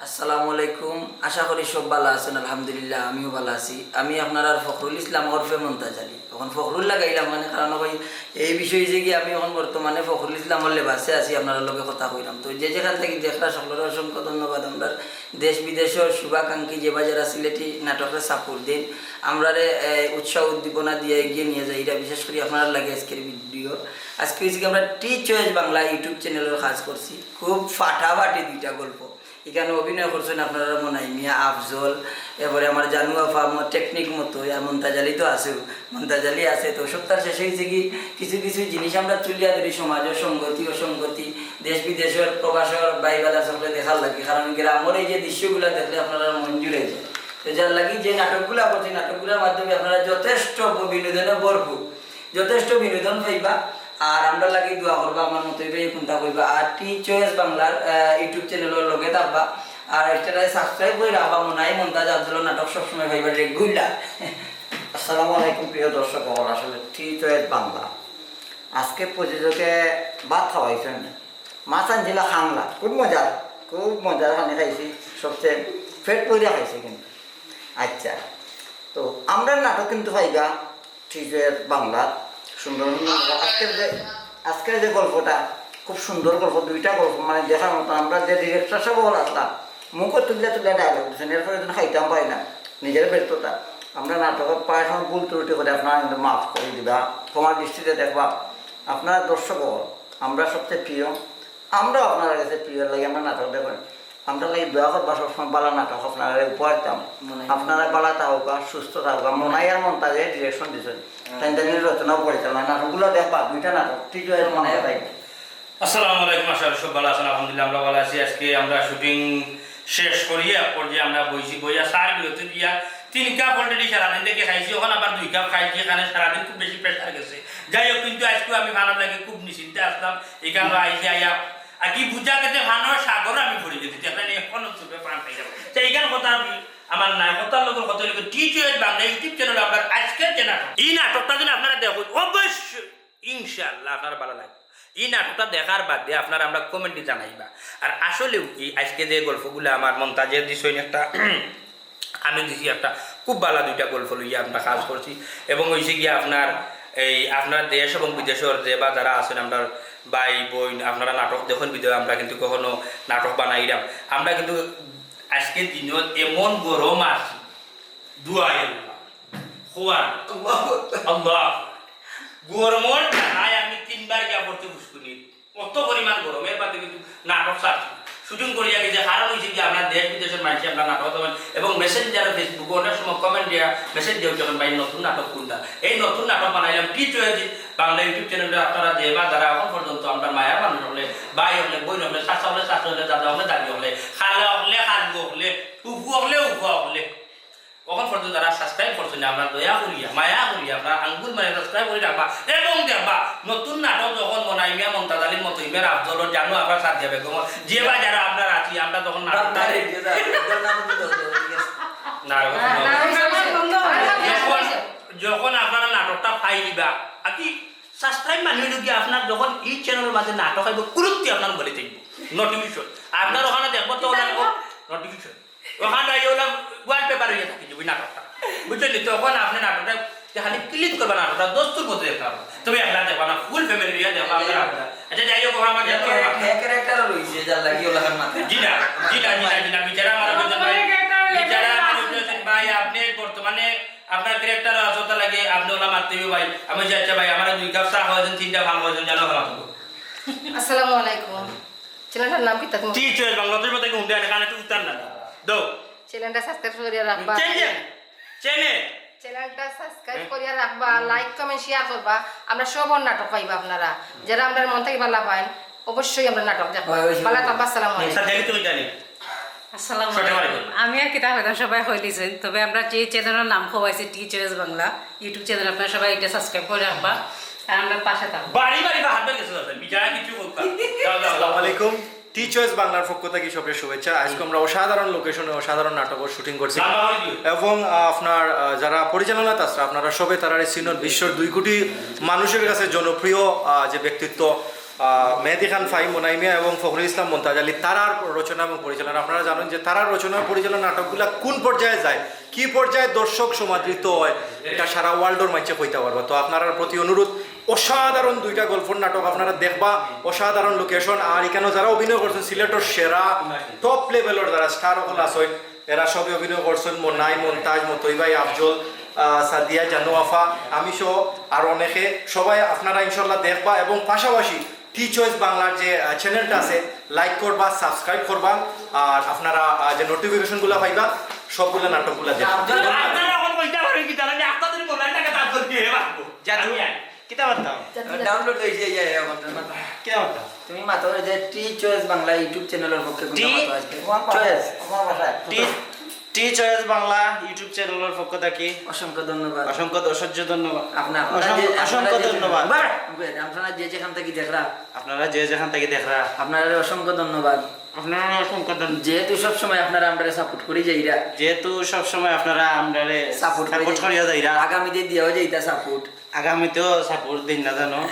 আসসালামু আলাইকুম। আশা করি সব ভালো আছেন, আলহামদুলিল্লাহ, আমিও ভালো আছি। আমি আপনার আর ফখরুল ইসলাম ওরফে মমতাজ আলী। এখন ফখরুল লাগাইলাম মানে কারণ ভাই এই বিষয়ে যে কি আমি এখন বর্তমানে ফখরুল ইসলাম হলে বাসে আছি, আপনার লগে কথা কইলাম তো যে যেখান থেকে দেখলা সকলের অসংখ্য ধন্যবাদ। আমরা দেশ বিদেশের শুভাকাঙ্ক্ষী যে বাজার সিলেটি নাটকের সাপোর্ট দিন আমরা উৎসাহ উদ্দীপনা দিয়ে এগিয়ে নিয়ে যাই। এটা বিশেষ করে আপনারা লাগে আজকের ভিডিও। আজকে আমরা টি চয়েস বাংলা ইউটিউব চ্যানেলের কাজ করছি। খুব ফাটাফাটি দুইটা গল্প। এখানে অভিনয় করছেন আপনারা মনে হয় মিয়া আফজল, এরপরে আমার জানু আফা আমার টেকনিক মতো আর মন্তাজালি তো আছে, মন্তাজালি আছে। তো সপ্তাহ শেষে হয়েছে কি, কিছু কিছু জিনিস আমরা তুলিয়া ধরি সমাজ সংগতি অসঙ্গতি, দেশ বিদেশের প্রবাসের বাইবাদা সকলে দেখার লাগে। কারণ গ্রামের এই যে দৃশ্যগুলো দেখলে আপনারা জুড়ে যায়। তো যার লাগি যে নাটকগুলো করছি, নাটকগুলোর মাধ্যমে আপনারা যথেষ্ট বিনোদনে ভরপুর। যথেষ্ট বিনোদন পাইবা। আর আমরা লাগি দোয়া করবা, আমার মতো এই ফোনটা কইবা। আর টি চয়েস বাংলার ইউটিউব চ্যানেলের লগে থাকবা। আর একটা সাবস্ক্রাইব করে রাখবা, মনে হয় মন্তাজ আব্দুল্লাহ নাটক সবসময় পাইবা রেগুলার আসসালামু আলাইকুম, প্রিয় দর্শক আসলে টি চয়েস বাংলা। আজকে প্রযোজকে ভাত খাওয়াইছেন। মাছ আনছিল খাংলা খুব মজার খুব মজার খানি খাইছি। সবচেয়ে ফেট পরিয়া খাইছি কিন্তু। আচ্ছা তো আমরা নাটক কিন্তু পাইবা টি চয়েস বাংলা সুন্দর আজকের যে আজকের যে গল্পটা, খুব সুন্দর গল্প, দুইটা গল্প মানে দেখার মতো। আমরা যে ডিরেক্টর সব হল আসলাম, মুখে তুললে তুলে ডায়লগ দিচ্ছেন এরপরে যেন খাইতাম পাই না, নিজের ব্যর্থতা আমরা নাটকের প্রায় সময় ভুল ত্রুটি করে আপনারা কিন্তু মাফ করে দিবা। তোমার দৃষ্টিতে দেখবা, আপনারা দর্শক আমরা সবচেয়ে প্রিয়। আমরাও আপনার কাছে প্রিয় লাগে, আমরা নাটক দেখেন আমরা লাগে দোয়া করবা সবসময় বালা নাটক আপনারা উপহার দাম হয়। আপনারা বালা থাকুকা সুস্থ থাকুকা। আর ডিরেকশন দিচ্ছেন তাই তাই রচনাও পরিচালনা নাটকগুলো দেখবা দুইটা নাটক ঠিক মনে হয়। আসসালামু আলাইকুম সব ভালো আছেন। আলহামদুলিল্লাহ আমরা ভালো আছি। আজকে আমরা শুটিং শেষ করিয়া পর্যায়ে আমরা বইছি বইয়া সার বিরতি দিয়া তিন কাপ অলরেডি সারাদিন থেকে খাইছি। ওখানে আবার দুই কাপ খাইছি। এখানে সারাদিন খুব বেশি প্রেশার গেছে। যাই হোক কিন্তু আজকে আমি ভালো লাগে খুব নিশ্চিন্তে আসলাম। এখানে আইসি আইয়া আর কি বুঝা গেছে ভানোর সাগর আমি ভরে গেছি এখানে এখন চুপে প্রাণ পাই যাব তো এইখানে কথা আমি আমার কথা লিখে টি বাংলা ইউটিউব চ্যানেল আপনার আজকের যে নাটক, এই নাটকটা যদি আপনারা দেখুন, অবশ্যই আপনার ভালো লাগবে। এই নাটকটা দেখার আপনারা আমরা কমেন্টে জানাইবা আর আসলেও আজকে যে গল্পগুলো আমার একটা, আমি দিছি একটা খুব ভালো দুইটা গল্প আমরা কাজ করছি। এবং গিয়ে আপনার এই আপনার দেশ এবং বিদেশের যে বা যারা আছেন আপনার ভাই, বোন, আপনারা নাটক দেখুন ভিডিও, আমরা কিন্তু কখনো নাটক বানাইলাম আমরা কিন্তু আজকের দিনত এমন গরম আছে দুয়াই আল্লাহ খোয়ার আল্লাহ গরমের টাকায় আমি তিনবার গিয়া পড়তে বুঝকুনি কত পরিমাণ গরমের বাদে কিন্তু নাটক ছাড়ছি শুটিং করি আমি যে হারা হয়েছে কি আপনার দেশ বিদেশের মানুষ আপনার নাটক তখন এবং মেসেঞ্জার ফেসবুকে অনেক সময় কমেন্ট দিয়া মেসেজ দিও যখন ভাই, নতুন নাটক কোনটা? এই নতুন নাটক বানাইলাম কি চয়েছি বাংলা ইউটিউব চ্যানেলে আপনারা যে বা যারা এখন পর্যন্ত আপনার মায়া মানুষ হলে, ভাই হলে, বোন হলে শাশা হলে শাশু হলে, দাদা হলে, দাদি হলে, খালা হলে, খালবো হলে উফু হলে উফু হলে কখন পর্যন্ত যারা সাবস্ক্রাইব করছেন আমরা দয়া করিয়া মায়া করিয়া আমরা আঙ্গুল মানে সাবস্ক্রাইব করে রাখবা এবং দেখবা নতুন নাটক যখন মনাই মিয়া মমতাজ আলীর মতো ইমের আফজল জানো বেগম যে বা যারা আপনার আছি আমরা তখন নাটকটা যখন যখন আপনারা নাটকটা পাই দিবা আর কি সাবস্ক্রাইব মানে হইল কি আপনার যখন এই চ্যানেলের মাঝে নাটক আইব কুরুক্তি আপনার বলে থাকব। নোটিফিকেশন আপনার ওখানে দেখব তো নোটিফিকেশন ওখানে এই ওলা ওয়ালপেপার হয়ে থাকে ওই নাটকটা। বুঝলেন তখন আপনি নাটকটা খালি ক্লিক করবে নাটকটা দস্তুর মতো হবে। তবে আপনার দেখবা না ফুল ফ্যামিলি নিয়ে দেখবা আপনার নাটকটা। আচ্ছা যাই হোক আমার ক্যারেক্টার রয়েছে যার লাগি ওলাকার মাথায়। জি না জি না জি না জি না বিচারা আমার বিচারা আমার ভাই আপনি বর্তমানে আপনার ক্যারেক্টার আসতে লাগে আপনি ওলা মারতে ভাই। আমি যে আচ্ছা ভাই আমার দুই কাপ চা হয়েছেন তিনটা ভালো হয়েছেন জানো ভালো থাকব আসসালামু আলাইকুম। চ্যানেলটার নাম কি তা তুমি টি চয়েস বাংলাদেশ মধ্যে হুন্ডে আনে কানে উত্তর না? দো চ্যানেলটা সাবস্ক্রাইব করিয়া রাখবা চেনে চ্যানেলটা সাবস্ক্রাইব করিয়া রাখবা লাইক কমেন্ট শেয়ার করবা। আমরা সব নাটক পাইবা আপনারা। যারা আমরা মন থেকে ভালো পাইন অবশ্যই আমরা নাটক দেখব। ভালো থাকবা আসসালামু আলাইকুম স্যার জানি তুমি জানি। আসসালামু আলাইকুম। আমি আর হইতাম সবাই হইলিছেন তবে আমরা যে চ্যানেলের নাম খোয়াইছি T choice Bangla YouTube channel আপনারা সবাই এটা সাবস্ক্রাইব করে রাখবা। আর আমরা পাশে থাকব। বাড়ি বাড়ি বা হাত কিছু বলতাম আসসালামু আলাইকুম। টি চয়েস বাংলার পক্ষ থেকে সবের শুভেচ্ছা। আজকে আমরা অসাধারণ লোকেশনে অসাধারণ নাটক শুটিং করছি। এবং আপনার যারা পরিচালনা তাছাড়া আপনারা সবে তারা সিনিয়র বিশ্বের দুই কোটি মানুষের কাছে জনপ্রিয় আহ, যে ব্যক্তিত্ব মেহেদি খান, ফাহিম, মোনাইমিয়া এবং ফখরুল ইসলাম, মন্তাজ আলী তারার রচনা এবং পরিচালনা। আপনারা জানেন যে তারার রচনা পরিচালনা নাটকগুলা কোন পর্যায়ে যায়? কি পর্যায়ে দর্শক সমাদৃত হয়? এটা সারা ওয়ার্ল্ডের মাঝে কইতে পারব। তো আপনার প্রতি অনুরোধ, অসাধারণ দুইটা গল্পর নাটক আপনারা দেখবা। অসাধারণ লোকেশন আর এখানে যারা অভিনয় করছেন, সিলেটর সেরা টপ লেভেলের যারা স্টার হল আসেন এরা সবে অভিনয় করছেন। মোনাই, মন্তাজ মতই ভাই আফজল সাদিয়া জানুয়াফা আমি সহ আর অনেকে। সবাই আপনারা ইনশাল্লাহ দেখবা এবং পাশাপাশি টি চয়েস বাংলার যে চ্যানেলটা আছে লাইক করবা সাবস্ক্রাইব করবা আর আপনারা যে নোটিফিকেশনগুলো পাইবা সবগুলো নাটকগুলো তুমি মাতো যে টি চয়েস বাংলা ইউটিউব চ্যানেলের পক্ষে টি? মাতো চয়েস আমার বাসায় T T choice Bangla YouTube চ্যানেলের পক্ষ থাকি অসংখ্য ধন্যবাদ। অসংখ্য অসহ্য ধন্যবাদ। আপনার অসংখ্য- অসংখ্য ধন্যবাদ। আপনারা যে যেখান থেকে দেখরা। আপনারা যে যেখান থেকে দেখরা। আপনারা অসংখ্য ধন্যবাদ। আপনারা অসংখ্য ধন্যবাদ। যেহেতু সব সময় আপনারা আমরা সাপোর্ট করি যাইরা। যেহেতু সবসময় আপনারা আমরা সাপোর্ট সাপোর্ট করিয়া যাইরা। আগামীতে দিয়াও যাইতা সাপোর্ট আগামীতেও সাপোর্ট দিন না জানো।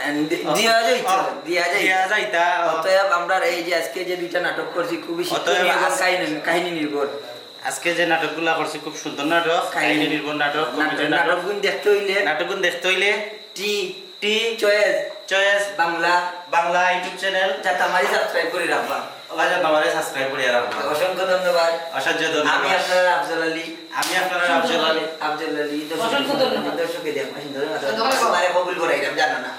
দিয়া যাইতা দিয়া দিয়া যাইতা যাইতা অতএব আমরা এই যে আজকে যে দুইটা নাটক করছি খুবই কাহিনী কাহিনী নির্ভর। আজকে যে নাটকগুলা করছি খুব সুন্দর নাটক কাহিনী নির্ভর নাটক কমেডি নাটক। দেখতে হইলে নাটকগুলো দেখতে হইলে T T choice. Choice Bangla. Bangla YouTube channel. যাতে আমারই সাবস্ক্রাইব করে রাখবা। সাবস্ক্রাইব করিয়া রাখব। অসংখ্য ধন্যবাদ। আমি আপনার আফজল আলী। আমি আপনারা আফজল আলী। আফজল আলী অসংখ্য ধন্যবাদ। দর্শকে দেখবা সুন্দর ধন্যবাদ। কবুল করাইলাম জানো না।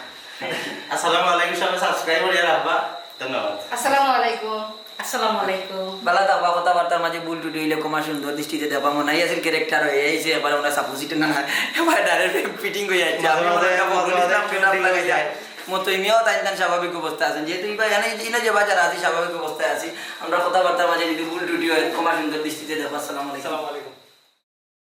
আসসালামু আলাইকুম সবাই সাবস্ক্রাইব করিয়া রাখবা। ধন্যবাদ। আসসালামু আলাইকুম। আসসালামু আলাইকুম বালা দাবা কথাবার্তার মাঝে ভুল টুটি হইলে কমা সুন্দর দৃষ্টিতে দেবা মনে হয় আছিল ক্যারেক্টার হয়ে আইছে এবার আমরা সাপোজিট না না এবার ডাইরেক্ট ফিটিং হয়ে যাচ্ছে আমি মাঝে মাঝে- মনে হয় মাঝে মাঝে বলিলাম সেটা fitting লাগে হয়ে যায়। যায়। মতো ইমিও তাই তাই স্বাভাবিক অবস্থায় আছেন। যেহেতু ইবা জানি ইনা যে বাজার আছি স্বাভাবিক অবস্থায় আছি। আমরা কথাবার্তার মাঝে যদি ভুল টুটি হয় কমা সুন্দর দৃষ্টিতে আসসালামু আসসালামু আলাইকুম।